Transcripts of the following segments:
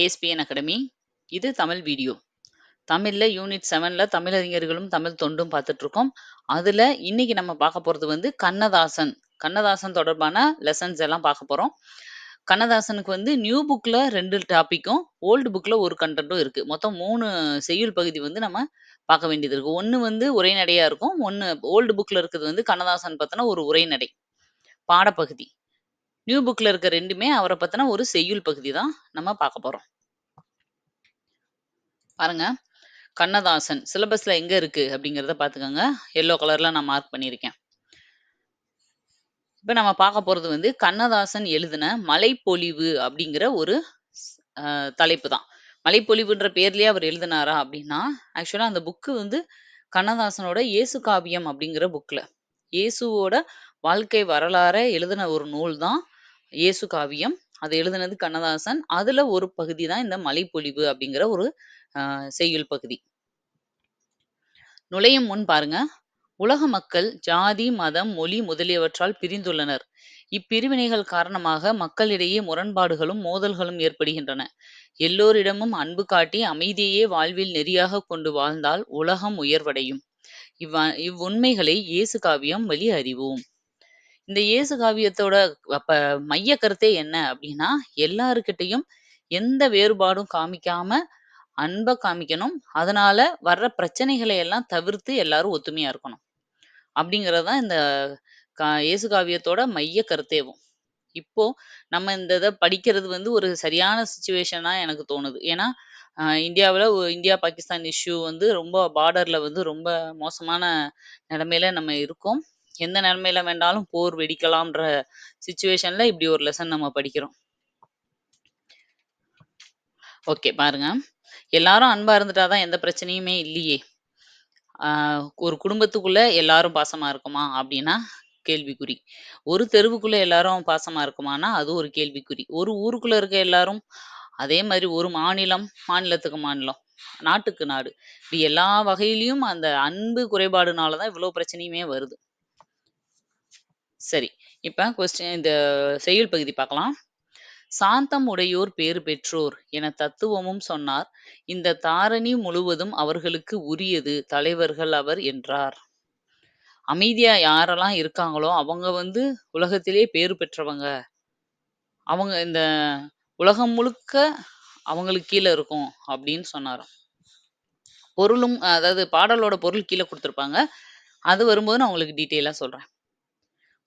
ASPN academy. இது Tamil video. தமிழில் unit செவனில் தமிழறிஞர்களும் தமிழ் தொண்டும் பார்த்துட்ருக்கோம். அதில் இன்னைக்கு நம்ம பார்க்க போறது வந்து கண்ணதாசன். கண்ணதாசன் தொடர்பான லெசன்ஸ் எல்லாம் பார்க்க போகிறோம் கண்ணதாசனுக்கு வந்து நியூ புக்கில் ரெண்டு டாப்பிக்கும் ஓல்டு புக்கில் ஒரு கன்டென்ட்டும் இருக்குது மொத்தம் மூணு செய்யுள் பகுதி வந்து நம்ம பார்க்க வேண்டியது இருக்கும் ஒன்று வந்து உரைநடையாக இருக்கும். ஒன்று ஓல்டு புக்கில் இருக்கிறது வந்து கண்ணதாசன் பார்த்தோன்னா ஒரு உரைநடை. பாடப்பகுதி. நியூ புக்ல இருக்க ரெண்டுமே அவரை பத்தின ஒரு செய்யுள் பகுதி தான் நம்ம பார்க்க போறோம். பாருங்க. கண்ணதாசன் சிலபஸ்ல எங்க இருக்கு அப்படிங்கிறத பார்த்துக்கோங்க. எல்லோ கலர்ல நான் மார்க் பண்ணியிருக்கேன். இப்ப நம்ம பார்க்க போறது வந்து கண்ணதாசன் எழுதின மலைப்பொழிவு அப்படிங்கிற ஒரு தலைப்பு தான். மலைப்பொழிவுன்ற பேர்லயே அவர் எழுதினாரா அப்படின்னா, ஆக்சுவலா அந்த புக்கு வந்து கண்ணதாசனோட இயேசு காவியம் அப்படிங்கிற புக்ல. இயேசுவோட வாழ்க்கை வரலாற எழுதின ஒரு நூல் தான் இயேசு காவியம். அது எழுதினது கண்ணதாசன். அதுல ஒரு பகுதி தான் இந்த மலைப்பொழிவு அப்படிங்கிற ஒரு செய்யுள் பகுதி. நுழையும் முன் பாருங்க. உலக மக்கள் ஜாதி, மதம், மொழி முதலியவற்றால் பிரிந்துள்ளனர். இப்பிரிவினைகள் காரணமாக மக்களிடையே முரண்பாடுகளும், மோதல்களும் ஏற்படுகின்றன. எல்லோரிடமும் அன்பு காட்டி அமைதியையே வாழ்வில் நெறியாக கொண்டு வாழ்ந்தால் உலகம் உயர்வடையும். இவ்வ இவ்வுண்மைகளை இயேசு காவியம் வழி அறிவோம். இந்த இயேசு காவியத்தோட அப்ப மைய கருத்தே என்ன அப்படின்னா, எல்லாருக்கிட்டையும் எந்த வேறுபாடும் காமிக்காம அன்ப காமிக்கணும். அதனால வர்ற பிரச்சனைகளை எல்லாம் தவிர்த்து எல்லாரும் ஒத்துமையா இருக்கணும். அப்படிங்கிறது தான் இந்த கா இயேசு காவியத்தோட மைய கருத்தேவும். இப்போ நம்ம இந்த இதை படிக்கிறது வந்து ஒரு சரியான சுச்சுவேஷனா எனக்கு தோணுது. ஏன்னா, இந்தியாவில் இந்தியா, பாகிஸ்தான் இஷ்யூ வந்து ரொம்ப பார்டர்ல வந்து ரொம்ப மோசமான நிலைமையில நம்ம இருக்கோம். எந்த நிலைமையில வேண்டாலும் போர் வெடிக்கலாம்ன்ற சுச்சுவேஷன்ல இப்படி ஒரு லெசன் நம்ம படிக்கிறோம். ஓகே பாருங்க. எல்லாரும் அன்பா இருந்துட்டா தான் எந்த பிரச்சனையுமே இல்லையே! ஒரு குடும்பத்துக்குள்ள எல்லாரும் பாசமா இருக்குமா? அப்படின்னா கேள்விக்குறி. ஒரு தெருவுக்குள்ள எல்லாரும் பாசமா இருக்குமான்னா, அது ஒரு கேள்விக்குறி. ஒரு ஊருக்குள்ள இருக்க எல்லாரும் அதே மாதிரி ஒரு மாநிலம், மாநிலத்துக்கு மாநிலம், நாட்டுக்கு நாடு. இப்படி எல்லா வகையிலயும் அந்த அன்பு குறைபாடுனாலதான் இவ்வளவு பிரச்சனையுமே வருது. சரி. இப்போ கொஸ்டின் இந்த செய்யுள் பகுதி பார்க்கலாம். சாந்தம் உடையோர் பேறு பெற்றோர் என தத்துவமும் சொன்னார். இந்த தாரணி முழுவதும் அவர்களுக்கு உரியது தலைவர்கள் அவர் என்றார். அமைதியா யாரெல்லாம் இருக்காங்களோ, அவங்க வந்து உலகத்திலே பேறு பெற்றவங்க. அவங்க இந்த உலகம் முழுக்க அவங்களுக்கு கீழே இருக்கும் அப்படின்னு சொன்னாராம். பொருளும் அதாவது பாடலோட பொருள் கீழே கொடுத்துருப்பாங்க அது வரும்போது நான் உங்களுக்கு டீட்டெயிலா சொல்றேன்.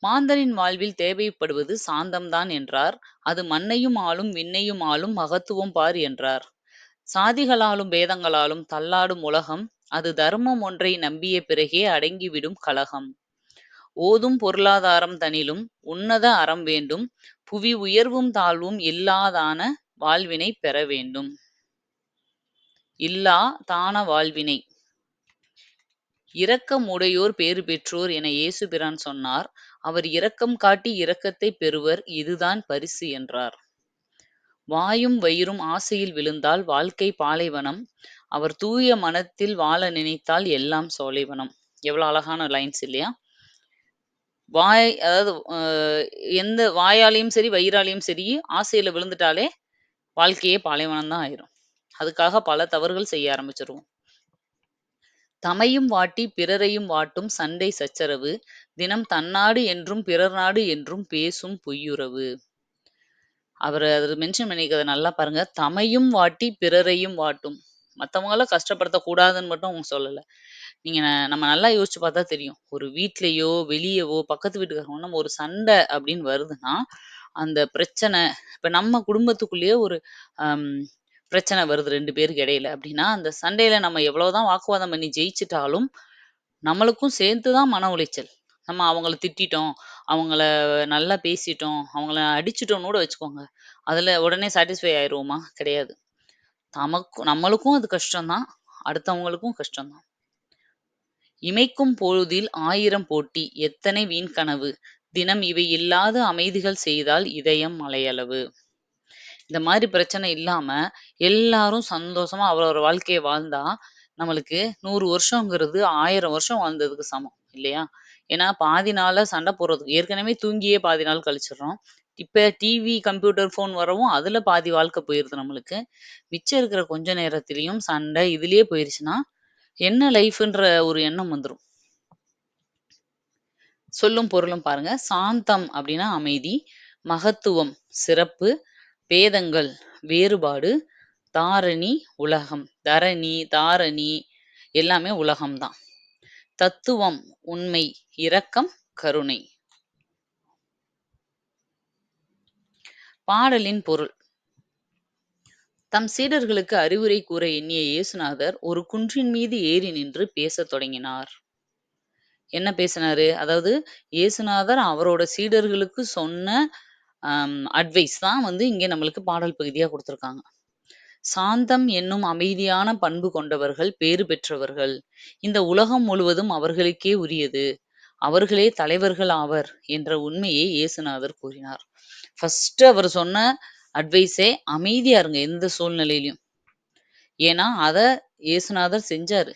மாந்தரின் வாழ்வில் தேவைப்படுவது சாந்தம் தான் என்றார். அது மண்ணையும் ஆளும், விண்ணையும் ஆளும் மகத்துவம் பார் என்றார். சாதிகளாலும் பேதங்களாலும் தள்ளாடும் உலகம், அது தர்மம் ஒன்றை நம்பிய பிறகே அடங்கிவிடும் கலகம். ஓதும் பொருளாதாரம் தனிலும் உன்னத அறம் வேண்டும். புவி உயர்வும் தாழ்வும் இல்லாதான வாழ்வினை பெற வேண்டும். இல்லா தான வாழ்வினை. இரக்கம் உடையோர் பேறு பெற்றோர் என இயேசு பிரான் சொன்னார். அவர் இரக்கம் காட்டி இரக்கத்தைப் பெறுவர் இதுதான் பரிசு என்றார். வாயும் வயிறும் ஆசையில் விழுந்தால் வாழ்க்கை பாலைவனம். அவர் தூய மனத்தில் வாழ நினைத்தால் எல்லாம் சோலைவனம். எவ்வளோ அழகான லைன்ஸ் இல்லையா? வாய் அதாவது எந்த வாயாலயும் சரி, வயிறாலயும் சரி ஆசையில விழுந்துட்டாலே வாழ்க்கையே பாலைவனம் தான் ஆயிரும். அதுக்காக பல தவறுகள் செய்ய ஆரம்பிச்சிருவோம். தமையும் வாட்டி பிறரையும் வாட்டும் சண்டை சச்சரவு. தினம் தன்னாடு என்றும் பிறர் நாடு என்றும் பேசும் பொய்யுறவு. அவர் அதில் மென்ஷன் பண்ணிக்கிறத நல்லா பாருங்க. தமையும் வாட்டி பிறரையும் வாட்டும். மற்றவங்கள கஷ்டப்படுத்தக்கூடாதுன்னு மட்டும் அவங்க சொல்லலை நீங்கள் நம்ம நல்லா யோசிச்சு பார்த்தா தெரியும். ஒரு வீட்லேயோ வெளியவோ, பக்கத்து வீட்டுக்காரங்க நம்ம ஒரு சண்டை அப்படின்னு வருதுன்னா, அந்த பிரச்சனை இப்போ நம்ம குடும்பத்துக்குள்ளேயே ஒரு பிரச்சனை வருது ரெண்டு பேருக்கு இடையில அப்படின்னா, அந்த சண்டையில நம்ம எவ்வளவுதான் வாக்குவாதம் பண்ணி ஜெயிச்சுட்டாலும், நம்மளுக்கும் சேர்த்து தான் மன உளைச்சல். நம்ம அவங்கள திட்டிட்டோம், அவங்கள நல்லா பேசிட்டோம், அவங்கள அடிச்சிட்டோம்னு கூட வச்சுக்கோங்க. அதுல உடனே சாட்டிஸ்ஃபை ஆயிடுவோமா கிடையாது. நமக்கும் நம்மளுக்கும் அது கஷ்டம் தான். அடுத்தவங்களுக்கும் கஷ்டம் தான். இமைக்கும் பொழுதில் ஆயிரம் போட்டி எத்தனை வீண் கனவு. தினம் இவை இல்லாத அமைதிகள் செய்தால் இதயம் மலையளவு. இந்த மாதிரி பிரச்சனை இல்லாம எல்லாரும் சந்தோஷமா அவரவர் வாழ்க்கைய வாழ்ந்தா, நம்மளுக்கு 100 வருஷங்கிறது 1000 வருஷம் வாழ்ந்ததுக்கு சமம் இல்லையா? ஏன்னா பாதி நாள சண்டை போடுறதுக்கு ஏற்கனவே தூங்கியே பாதி நாள் கழிச்சிடுறோம். இப்ப டிவி, கம்ப்யூட்டர், ஃபோன் வரவும் அதுல பாதி வாழ்க்கை போயிருது நம்மளுக்கு. மிச்சம் இருக்கிற கொஞ்ச நேரத்திலயும் சண்டை இதுலயே போயிருச்சுன்னா, என்ன லைஃப்ன்ற ஒரு எண்ணம் வந்துரும். சொல்லும் பொருளும் பாருங்க. சாந்தம் அப்படின்னா அமைதி, மகத்துவம் சிறப்பு, பேதங்கள் வேறுபாடு, தாரணி உலகம். தரணி, தாரணி எல்லாமே உலகம் தான். தத்துவம் உண்மை, இரக்கம், கருணை. பாடலின் பொருள் தம் சீடர்களுக்கு அறிவுரை கூற எண்ணிய இயேசுநாதர் ஒரு குன்றின் மீது ஏறி நின்று பேசத் தொடங்கினார். என்ன பேசினாரு? அதாவது இயேசுநாதர் அவரோட சீடர்களுக்கு சொன்ன அட்வைஸ் தான் வந்து இங்கே நம்மளுக்கு பாடல் பகுதியா கொடுத்துருக்காங்க சாந்தம் என்னும் அமைதியான பண்பு கொண்டவர்கள் பேறு பெற்றவர்கள். இந்த உலகம் முழுவதும் அவர்களுக்கே உரியது. அவர்களே தலைவர்கள் ஆவர் என்ற உண்மையை இயேசுநாதர் கூறினார். ஃபர்ஸ்ட் அவர் சொன்ன அட்வைஸே அமைதியா இருங்க எந்த சூழ்நிலையிலும் ஏன்னா, அத இயேசுநாதர் செஞ்சாரு.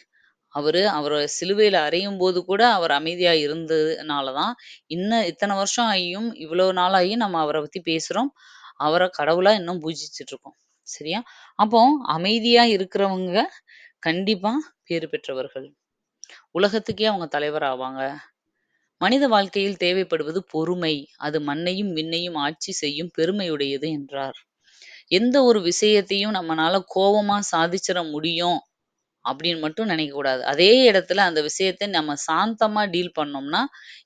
அவரு அவர சிலுவையில அறையும்போது கூட அவர் அமைதியா இருந்ததுனால தான், இன்னும் இத்தன வருஷம் ஆகியும், இவ்வளோ நாளாகியும் நம்ம அவர பத்தி பேசுறோம். அவர கடவுளா இன்னும் பூஜிச்சுட்டு இருக்கோம். சரியா? அப்போ அமைதியா இருக்கிறவங்க கண்டிப்பா பேறு பெற்றவர்கள். உலகத்துக்கே அவங்க தலைவர் ஆவாங்க. மனித வாழ்க்கையில் தேவைப்படுவது பொறுமை. அது மண்ணையும், விண்ணையும் ஆட்சி செய்யும் பெருமையுடையது என்றார். எந்த ஒரு விஷயத்தையும் நம்மனால கோவமா சாதிச்சிட முடியும் அப்படின்னு மட்டும் நினைக்கக்கூடாது. அதே இடத்துல அந்த விஷயத்த நம்ம சாந்தமா டீல் பண்ணோம்னா,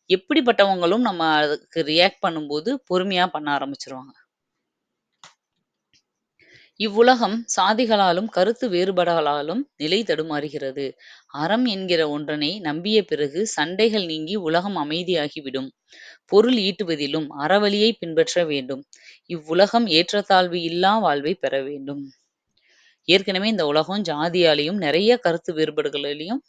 எப்படிப்பட்டவங்களும் நம்ம அதுக்கு ரியாக்ட் பண்ணும்போது பொறுமையா பண்ண ஆரம்பிச்சுருவாங்க. இவ்வுலகம் சாதிகளாலும், கருத்து வேறுபாடுகளாலும் நிலை தடுமாறுகிறது. அறம் என்கிற ஒன்றனை நம்பிய பிறகு சண்டைகள் நீங்கி உலகம் அமைதியாகிவிடும். பொருள் ஈட்டுவதிலும் அறவழியைப் பின்பற்ற வேண்டும். இவ்வுலகம் ஏற்றத்தாழ்வு இல்லா வாழ்வைப் பெற வேண்டும். ஏற்கனவே இந்த உலகம் ஜாதியாலயும், நிறைய கருத்து வேறுபாடுகளாலையும்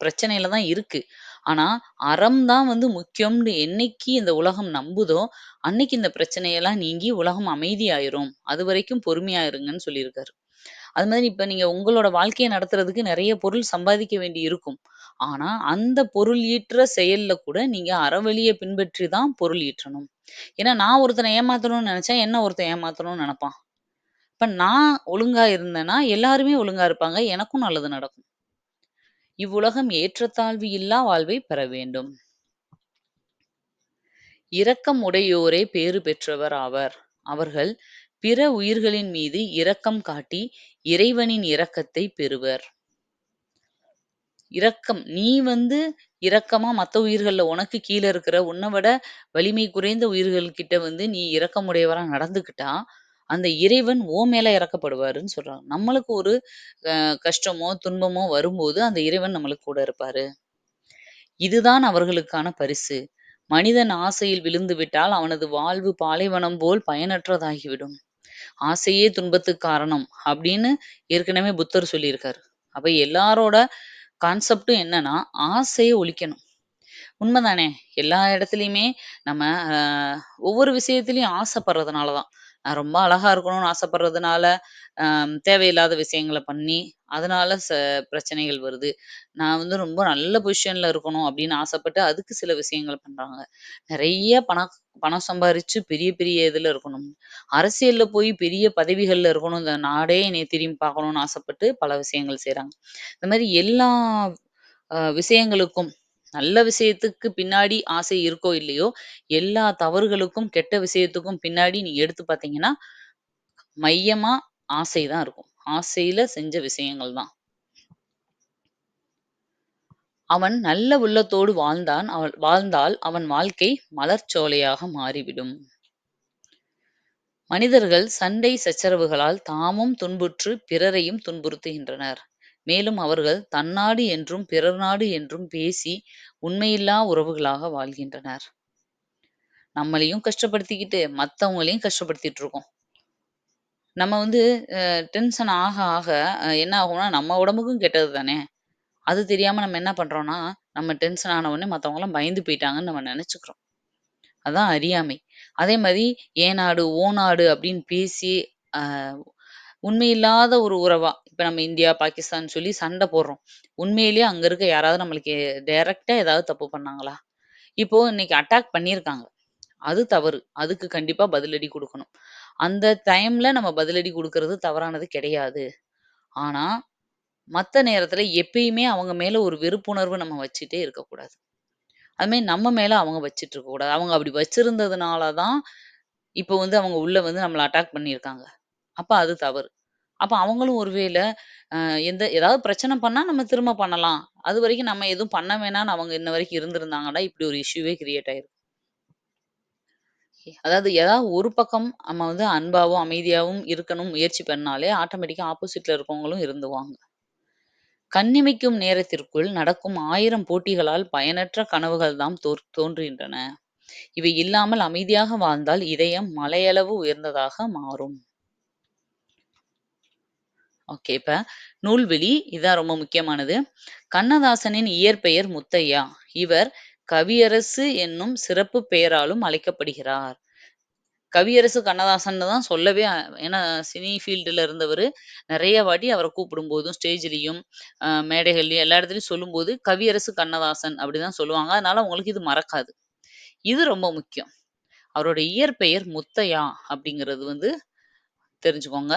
பிரச்சனையில தான் இருக்கு. ஆனா, அறம் தான் வந்து முக்கியம்னு என்னைக்கு இந்த உலகம் நம்புதோ, அன்னைக்கு இந்த பிரச்சனையெல்லாம் நீங்கி உலகம் அமைதியாயிரும். அதுவரைக்கும் பொறுமையா இருங்கன்னு சொல்லியிருக்காரு. அது மாதிரி இப்ப நீங்க உங்களோட வாழ்க்கையை நடத்துறதுக்கு நிறைய பொருள் சம்பாதிக்க வேண்டி இருக்கும். ஆனா, அந்த பொருள் ஈற்ற செயல்ல கூட நீங்க அறவழியை பின்பற்றி தான் பொருள் ஈற்றணும் ஏன்னா, நான் ஒருத்தன ஏமாத்தணும்னு நினைச்சா என்ன ஒருத்தன் ஏமாத்தணும்னு நினைப்பான் இப்ப நான் ஒழுங்கா இருந்தேன்னா, எல்லாருமே ஒழுங்கா இருப்பாங்க. எனக்கும் நல்லது நடக்கும். இவ்வுலகம் ஏற்றத்தாழ்வு இல்லா வாழ்வை பெற வேண்டும். இரக்கம் உடையோரே பேறு பெற்றவர் ஆவர். அவர்கள் பிற உயிர்களின் மீது இரக்கம் காட்டி இறைவனின் இரக்கத்தை பெறுவர். இரக்கம் நீ வந்து இரக்கமா மத்த உயிர்கள்ல உனக்கு கீழே இருக்கிற உன்னை விட வலிமை குறைந்த உயிர்கள் கிட்ட வந்து நீ இரக்கமுடையவரா நடந்துக்கிட்டா, அந்த இறைவன் ஓ மேல இறக்கப்படுவாருன்னு சொல்றாங்க. நம்மளுக்கு ஒரு கஷ்டமோ, துன்பமோ வரும்போது அந்த இறைவன் நம்மளுக்கு கூட இருப்பாரு. இதுதான் அவர்களுக்கான பரிசு. மனிதன் ஆசையில் விழுந்து விட்டால் அவனது வாழ்வு பாலைவனம் போல் பயனற்றதாகிவிடும். ஆசையே துன்பத்துக்கு காரணம் அப்படின்னு ஏற்கனவே புத்தர் சொல்லியிருக்காரு. அப்ப எல்லாரோட கான்செப்டும் என்னன்னா, ஆசையை ஒழிக்கணும். உண்மைதானே எல்லா இடத்துலயுமே நம்ம ஒவ்வொரு விஷயத்திலையும் ஆசைப்படுறதுனாலதான் நான் ரொம்ப அழகா இருக்கணும்னு ஆசைப்படுறதுனால, தேவையில்லாத விஷயங்கள பண்ணி, அதனால ச பிரச்சனைகள் வருது. நான் வந்து ரொம்ப நல்ல பொசிஷன்ல இருக்கணும் அப்படின்னு ஆசைப்பட்டு, அதுக்கு சில விஷயங்களை பண்றாங்க. நெறைய பணம் பணம் சம்பாரிச்சு பெரிய பெரிய இதுல இருக்கணும். அரசியல்ல போய் பெரிய பதவிகள்ல இருக்கணும். இந்த நாடே என்னைய திரும்பி பார்க்கணும்னு ஆசைப்பட்டு பல விஷயங்கள் செய்றாங்க. இந்த மாரி எல்லா அ விஷயங்களுக்கும் நல்ல விஷயத்துக்கு பின்னாடி ஆசை இருக்கோ இல்லையோ, எல்லா தவறுகளுக்கும், கெட்ட விஷயத்துக்கும் பின்னாடி நீங்க எடுத்து பார்த்தீங்கன்னா, மையமா ஆசை தான் இருக்கும். ஆசையில செஞ்ச விஷயங்கள் தான். அவன் நல்ல உள்ளத்தோடு வாழ்ந்தான் அவள் வாழ்ந்தால் அவன் வாழ்க்கை மலர்ச்சோலையாக மாறிவிடும். மனிதர்கள் சண்டை சச்சரவுகளால் தாமும் துன்புற்று பிறரையும் துன்புறுத்துகின்றனர். மேலும் அவர்கள் தன்னாடு என்றும் பிறர் நாடு என்றும் பேசி உண்மையில்லா உறவுகளாக வாழ்கின்றனர். நம்மளையும் கஷ்டப்படுத்திக்கிட்டு, மத்தவங்களையும் கஷ்டப்படுத்திட்டு இருக்கோம். நம்ம வந்து டென்ஷன் ஆக ஆக என்ன ஆகும்னா, நம்ம உடம்புக்கும் கெட்டது தானே! அது தெரியாம நம்ம என்ன பண்றோம்னா, நம்ம டென்ஷன் ஆன உடனே மற்றவங்களாம் பயந்து போயிட்டாங்கன்னு நம்ம நினைச்சுக்கிறோம் அதான் அறியாமை. அதே மாதிரி "என் நாடு, நாடு" அப்படின்னு பேசி உண்மையில்லாத ஒரு உறவா, இப்ப நம்ம இந்தியா, பாகிஸ்தான் சொல்லி சண்டை போடுறோம். உண்மையிலேயே அங்க இருக்க யாராவது நம்மளுக்கு டைரக்ட்டா ஏதாவது தப்பு பண்ணாங்களா? இப்போ இன்னைக்கு அட்டாக் பண்ணியிருக்காங்க. அது தவறு. அதுக்கு கண்டிப்பா பதிலடி குடுக்கணும். அந்த டைம்ல நம்ம பதிலடி குடுக்குறது தவறானது கிடையாது. ஆனா, மத்த நேரத்துல எப்பயுமே அவங்க மேல ஒரு வெறுப்புணர்வு நம்ம வச்சுட்டே இருக்கக்கூடாது. அதுமாரி நம்ம மேல அவங்க வச்சுட்டு இருக்கக்கூடாது. அவங்க அப்படி வச்சிருந்ததுனால தான், இப்போ வந்து அவங்க உள்ள வந்து நம்மள அட்டாக் பண்ணியிருக்காங்க. அப்ப அது தவறு. அப்ப அவங்களும் ஒருவேளை அ எந்த ஏதாவது பிரச்சனை பண்ணா நம்ம திரும்ப பண்ணலாம். அதுவரைக்கும் நம்ம எதுவும் பண்ண வேணாம்னு அவங்க இன்ன வரைக்கும் இருந்திருந்தாங்கன்னா, இப்படி ஒரு இஷ்யூவே கிரியேட் ஆயிருக்கும். அதாவது ஏதாவது ஒரு பக்கம் நம்ம வந்து அன்பாவும், அமைதியாவும் இருக்கணும் முயற்சி பண்ணாலே, ஆட்டோமேட்டிக்கா ஆப்போசிட்ல இருக்கவங்களும் இருந்துவாங்க கண்ணிமைக்கும் நேரத்திற்குள் நடக்கும் 1000 போட்டிகளால் பயனற்ற கனவுகள் தாம் தோற் தோன்றுகின்றன. இவை இல்லாமல் அமைதியாக வாழ்ந்தால் இதயம் மலையளவு உயர்ந்ததாக மாறும். ஓகே. இப்ப நூல்வெளி இதான் ரொம்ப முக்கியமானது. கண்ணதாசனின் இயற்பெயர் முத்தையா. இவர் கவியரசு என்னும் சிறப்பு பெயராலும் அழைக்கப்படுகிறார். கவியரசு கண்ணதாசன்னு தான் சொல்லவே ஏன்னா சினி ஃபீல்டுல இருந்தவர் நிறைய வாட்டி அவரை கூப்பிடும்போதும், ஸ்டேஜ்லயும், ஸ்டேஜ்லேயும் மேடைகள்லயும் எல்லா இடத்துலயும் சொல்லும்போது, கவியரசு கண்ணதாசன் அப்படிதான் சொல்லுவாங்க. அதனால உங்களுக்கு இது மறக்காது. இது ரொம்ப முக்கியம். அவரோட இயற்பெயர் முத்தையா அப்படிங்கிறது வந்து தெரிஞ்சுக்கோங்க.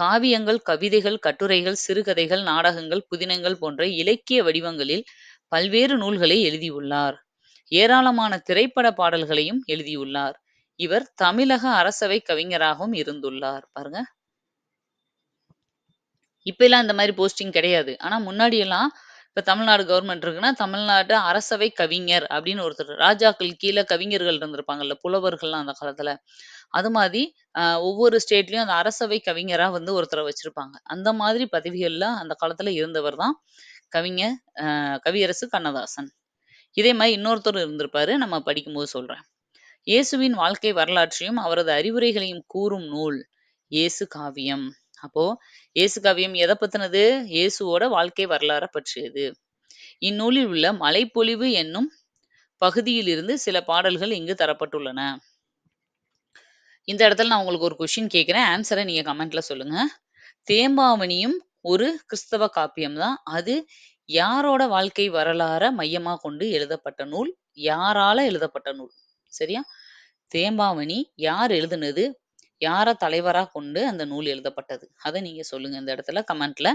காவியங்கள், கவிதைகள், கட்டுரைகள், சிறுகதைகள், நாடகங்கள், புதினங்கள் போன்ற இலக்கிய வடிவங்களில் பல்வேறு நூல்களை எழுதியுள்ளார். ஏராளமான திரைப்பட பாடல்களையும் எழுதியுள்ளார். இவர் தமிழக அரசவை கவிஞராகவும் இருந்துள்ளார். பாருங்க. இப்ப எல்லாம் இந்த மாதிரி போஸ்டிங் கிடையாது. ஆனா முன்னாடி எல்லாம் இப்ப தமிழ்நாடு கவர்மெண்ட் இருக்குன்னா, தமிழ்நாடு அரசவை கவிஞர் அப்படின்னு ஒருத்தர் ராஜாக்கள் கீழ கவிஞர்கள் இருந்திருப்பாங்கல்ல, புலவர்கள்லாம் அந்த காலத்துல. அது மாதிரி ஒவ்வொரு ஸ்டேட்லயும் அந்த அரசவை கவிஞரா வந்து ஒருத்தர வச்சிருப்பாங்க. அந்த மாதிரி பதவிகள்ல அந்த காலத்துல இருந்தவர் தான் கவிஞர் கவியரசு கண்ணதாசன். இதே மாதிரி இன்னொருத்தர் இருந்திருப்பாரு. நம்ம படிக்கும்போது சொல்றேன். இயேசுவின் வாழ்க்கை வரலாற்றையும், அவரது அறிவுரைகளையும் கூறும் நூல் இயேசு காவியம். அப்போ இயேசு காவியம் எதை பத்தினது? இயேசுவோட வாழ்க்கை வரலாற பற்றியது. இந்நூலில் உள்ள மலைப்பொழிவு என்னும் பகுதியிலிருந்து சில பாடல்கள் இங்கு தரப்பட்டுள்ளன. இந்த இடத்துல நான் உங்களுக்கு ஒரு கொஷின் கேட்குறேன் ஆன்சரை நீங்க கமெண்ட்ல சொல்லுங்க. தேம்பாவணியும் ஒரு கிறிஸ்தவ காப்பியம் தான். அது யாரோட வாழ்க்கை வரலாற மையமா கொண்டு எழுதப்பட்ட நூல்? யாரால எழுதப்பட்ட நூல்? சரியா? தேம்பாவணி யார் எழுதுனது? யார தலைவரா கொண்டு அந்த நூல் எழுதப்பட்டது? அத நீங்க சொல்லுங்க இந்த இடத்துல கமெண்ட்ல.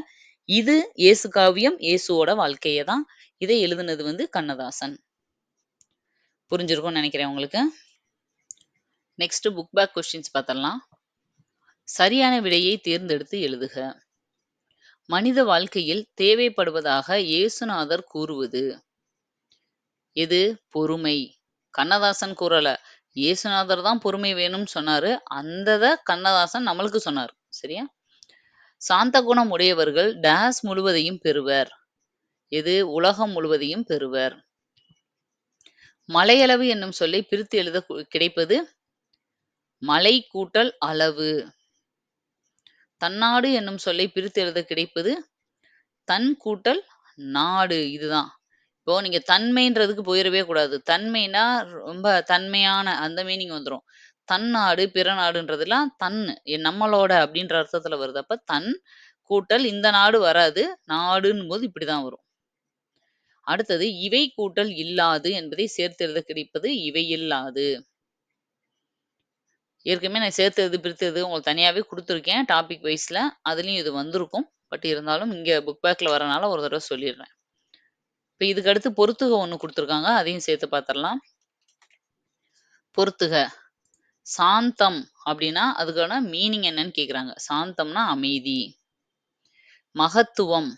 இது இயேசு காவியம், இயேசுவோட வாழ்க்கையை தான். இதை எழுதுனது வந்து கண்ணதாசன். புரிஞ்சிருக்கும்னு நினைக்கிறேன் உங்களுக்கு. நெக்ஸ்ட் புக் பேக் கொஸ்டின்ஸ் பார்த்தலாம் சரியான விடையை தேர்ந்தெடுத்து எழுதுக. மனித வாழ்க்கையில் தேவைப்படுவதாக இயேசுநாதர் கூறுவது? எது? பொறுமை. கண்ணதாசன் கூறல. இயேசுநாதர் தான் பொறுமை வேணும்னு சொன்னாரு. அந்ததை கண்ணதாசன் நம்மளுக்கு சொன்னார் சரியா? சாந்த குணம் உடையவர்கள் டேஸ் முழுவதையும் பெறுவர். இது உலகம் முழுவதையும் பெறுவர். மலையளவு என்னும் சொல்லை பிரித்து எழுத கிடைப்பது? மலை கூட்டல் அளவு. தன்னாடு என்னும் சொல்லை பிரித்து எழுத கிடைப்பது? தன் கூட்டல் நாடு. இதுதான். இப்போ நீங்க தன்மைன்றதுக்கு போயிடவே கூடாது. தன்மைனா ரொம்ப தன்மையான அந்த மீனிங் வந்துரும். தன்னாடு, பிற நாடுன்றதெல்லாம் தன் நம்மளோட அப்படின்ற அர்த்தத்துல வருது. அப்ப தன் கூட்டல் இந்த நாடு வராது. நாடுன்னும்போது இப்படிதான் வரும். அடுத்தது இவை கூட்டல் இல்லாது என்பதை சேர்த்தெழுத கிடைப்பது இவை இல்லாது. ஏற்கனவே நான் சேர்த்தது, பிரித்தது உங்களுக்கு தனியாவே குடுத்துருக்கேன். டாபிக் வைஸ்ல. அதுலயும் இது வந்திருக்கும். பட் இருந்தாலும் இங்க புக் பேக்ல வரனால ஒரு தடவ சொல்லிடுறேன். இப்போ இதுக்கு அடுத்து பொறுத்துக ஒன்று குடுத்துருக்காங்க. அதையும் சேர்த்து பார்த்துடலாம் பொறுத்துக. சாந்தம் அப்படின்னா, அதுக்கான மீனிங் என்னன்னு கேட்குறாங்க. சாந்தம்னா அமைதி. மகத்துவம்.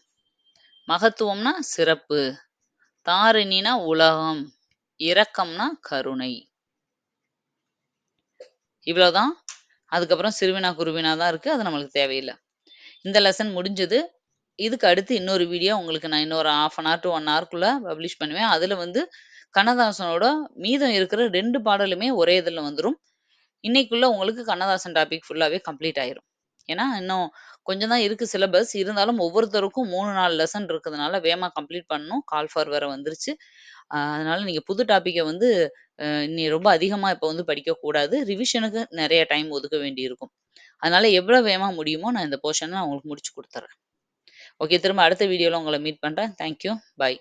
மகத்துவம்னா சிறப்பு. தாரிணினா உலகம். இரக்கம்னா கருணை. இவ்வளோதான். அதுக்கப்புறம் சிறுவினா, குருவினா தான் இருக்கு. அது நம்மளுக்கு தேவையில்ல. இந்த லெசன் முடிஞ்சது. இதுக்கு அடுத்து இன்னொரு வீடியோ உங்களுக்கு நான் இன்னொரு 1/2 அன் ஹவர் டூ 1 ஹவர்க்குள்ள பப்ளிஷ் பண்ணுவேன். அதுல வந்து கண்ணதாசனோட மீதம் இருக்கிற 2 பாடலுமே ஒரே இதுல வந்துரும். இன்னைக்குள்ள உங்களுக்கு கண்ணதாசன் டாபிக் ஃபுல்லாவே கம்ப்ளீட் ஆயிரும். ஏன்னா, இன்னும் கொஞ்சம் தான் இருக்கு சிலபஸ். இருந்தாலும் ஒவ்வொருத்தருக்கும் 3, 4 லெசன் இருக்கிறதுனால வேகமா கம்ப்ளீட் பண்ணணும். கால் ஃபார் வேற வந்துருச்சு. அ அதனால நீங்க புது டாப்பிக்கை வந்து அ இனி ரொம்ப அதிகமா இப்ப வந்து படிக்கக்கூடாது. ரிவிஷனுக்கு நெறைய டைம் ஒதுக்க வேண்டியிருக்கும். அதனால எவ்வளோ வேகமா முடியுமோ நான் இந்த போர்ஷன நான் உங்களுக்கு முடிச்சு குடுத்துர்றேன். ஓகே. திரும்ப அடுத்த வீடியோவில் உங்களை மீட் பண்றேன். Thank you. பாய்.